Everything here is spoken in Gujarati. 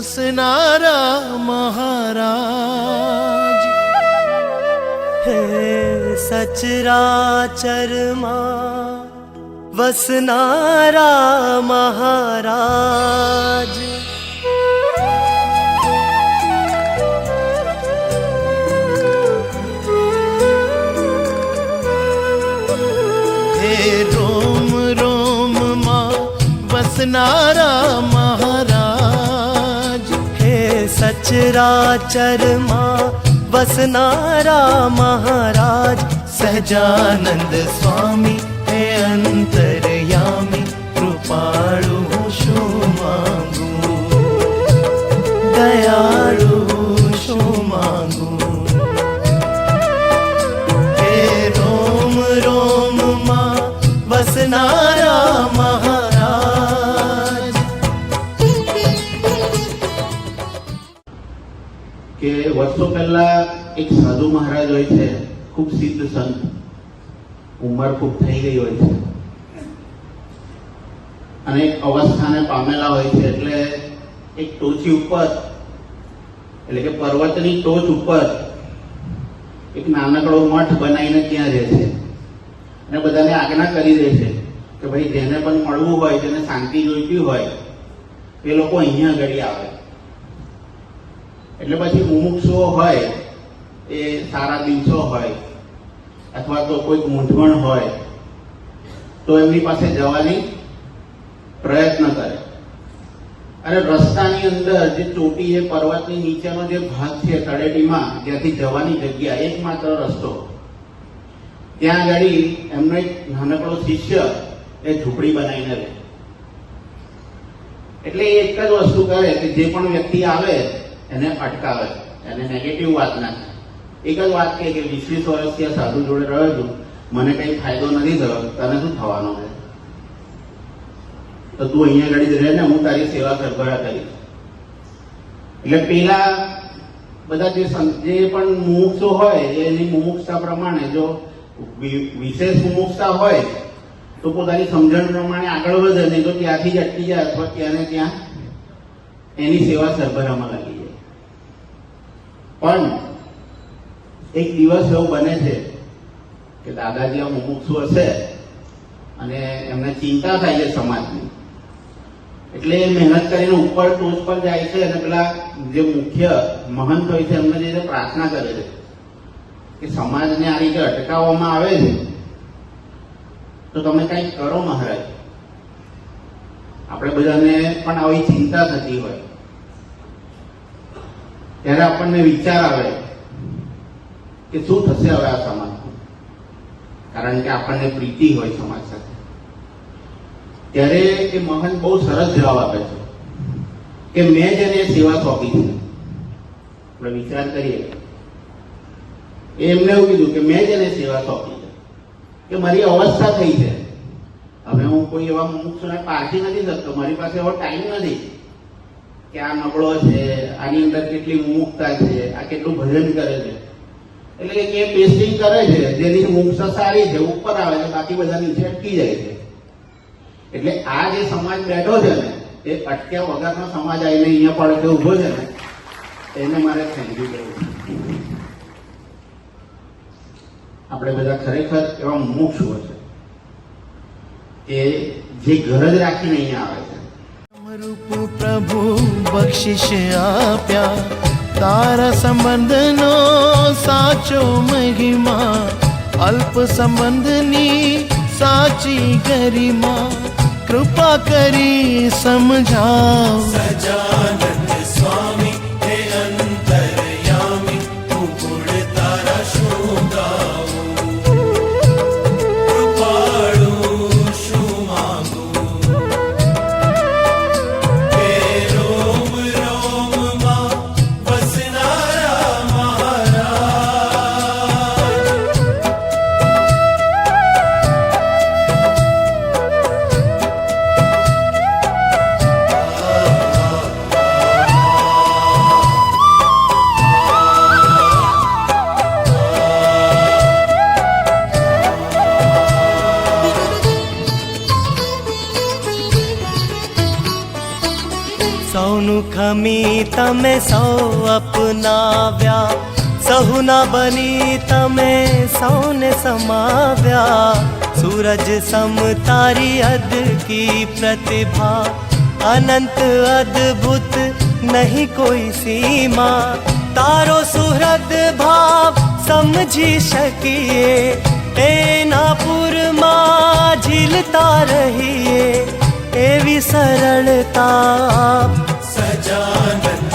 रा महाराज। हे सचरा चरमासनारा महाराज। हे रोम रोम मा वसनारा महाराज। सचराचर सचराचरमा वसनारा महाराज। सहजानन्द स्वामी हे अन्तर्यामि कृपाणु शो मानुया વર્ષો પહેલા એક સાધુ મહારાજ હોય છે, ખૂબ સિદ્ધ સંત. ઉંમર ખૂબ થઈ ગઈ હોય છે. અને એક અવસ્થાને પામેલા હોય છે, એટલે એક ટોચી ઉપર, એટલે કે પર્વતની ટોચ ઉપર એક નાનકડો મઠ બનાવીને ત્યાં રહે છે. અને બધાને આજ્ઞા કરી દે છે કે ભાઈ, જેને પણ મળવું હોય, જેને શાંતિ જોઈતી હોય, એ લોકો અહીંયા આગળ આવે. એટલે પછી મુમુક્ષુઓ હોય, એ સારા દિવસો હોય, અથવા તો કોઈક મૂંઝવણ હોય, તો એમની પાસે જવાની પ્રયત્ન કરે. અને રસ્તાની અંદર જે ચોટી એ પર્વતની નીચેનો જે ભાગ છે તળેટીમાં, જ્યાંથી જવાની જગ્યા, એકમાત્ર રસ્તો. ત્યાં આગળ એમનો એક નાનકડો શિષ્ય એ ઝૂંપડી બનાવીને રહે. એટલે એક જ વસ્તુ કરે કે જે પણ વ્યક્તિ આવે એને અટકાવે એને નેગેટિવ વાત ના એક જ વાત કહે કે વીસ વીસ આ સાધુ જોડે રહ્યો છું. મને કઈ ફાયદો નથી થયો. તને શું થવાનો છે? તો તું અહીંયા આગળ રહે ને, હું તારી સેવા સરભરા કરીશ એટલે પેલા બધા જે જે પણ મુમુક્ષો હોય એની મુમુક્ષતા પ્રમાણે જો વિશેષ મુમુક્ષતા હોય, તો પોતાની સમજણ પ્રમાણે આગળ વધે. નહીં તો ત્યાંથી જ અટકી જાય અથવા ત્યાં ને ત્યાં એની સેવા સરભરામાં લાગી પણ એક દિવસ એવું બને છે કે દાદાજી આ મુમુક્ષુ હશે અને એમને ચિંતા થાય છે સમાજની. એટલે એ મહેનત કરીને ઉપર ટોચ પર જાય છે અને પેલા જે મુખ્ય મહંત હોય છે, એમને જે પ્રાર્થના કરે છે કે સમાજને આ રીતે અટકાવવામાં આવે છે. તો તમે કંઈક કરો મહારાજ. આપણે બધાને પણ આવી ચિંતા થતી હોય. ત્યારે આપણને વિચાર આવે કે શું થશે હવે આ સમાજમાં? કારણ કે આપણને પ્રીતિ હોય સમાજ સાથે. ત્યારે એ મહંત બહુ સરસ જવાબ આપે છે કે મેં જેને સેવા સોંપી છે. આપણે વિચાર કરીએ. એમને એવું કીધું કે મેં જેને સેવા સોંપી છે. કે મારી અવસ્થા થઈ છે. હવે હું કોઈ એવા મુમુક્ષુને પારખી નથી શકતો. મારી પાસે એવો ટાઈમ નથી. કે આ નબળો છે, આની અંદર કેટલી મુક્તા છે, આ કેટલું ભજન કરે છે. એટલે કે એ પેસ્ટિંગ કરે છે, જેની મુમુક્ષતા સારી છે, ઉપર આવે છે, બાકી બધા નીચે અટકી જાય છે. એટલે આ જે સમાજ બેઠો છે ને, એ અટક્યા વગરનો સમાજ આવીને અહીંયા પડકે ઊભો છે ને, એને મારે થેન્ક યુ કહેવું આપણે બધા ખરેખર એવા મોક્ષ હોય છે કે જે ઘર જ રાખીને અહીંયા આવે છે. પ્રભુ બક્ષિશ આપ્યા તારા સંબંધનો સાચો મહિમા અલ્પ સંબંધની સાચી ગરિમા કૃપા કરી સમજાવ સજાનંદ સૌનું ખમી તમે સૌ અપનાવ્યા સહુના બની તમે સૌને સમાવ્યા સૂરજ સમ તારી અદકી પ્રતિભા અનંત અદ્ભુત નહીં કોઈ સીમા તારો સુહૃદ ભાવ સમજી શકીએ એના પૂરમાં ઝીલતા રહીએ એવી સરળતા जान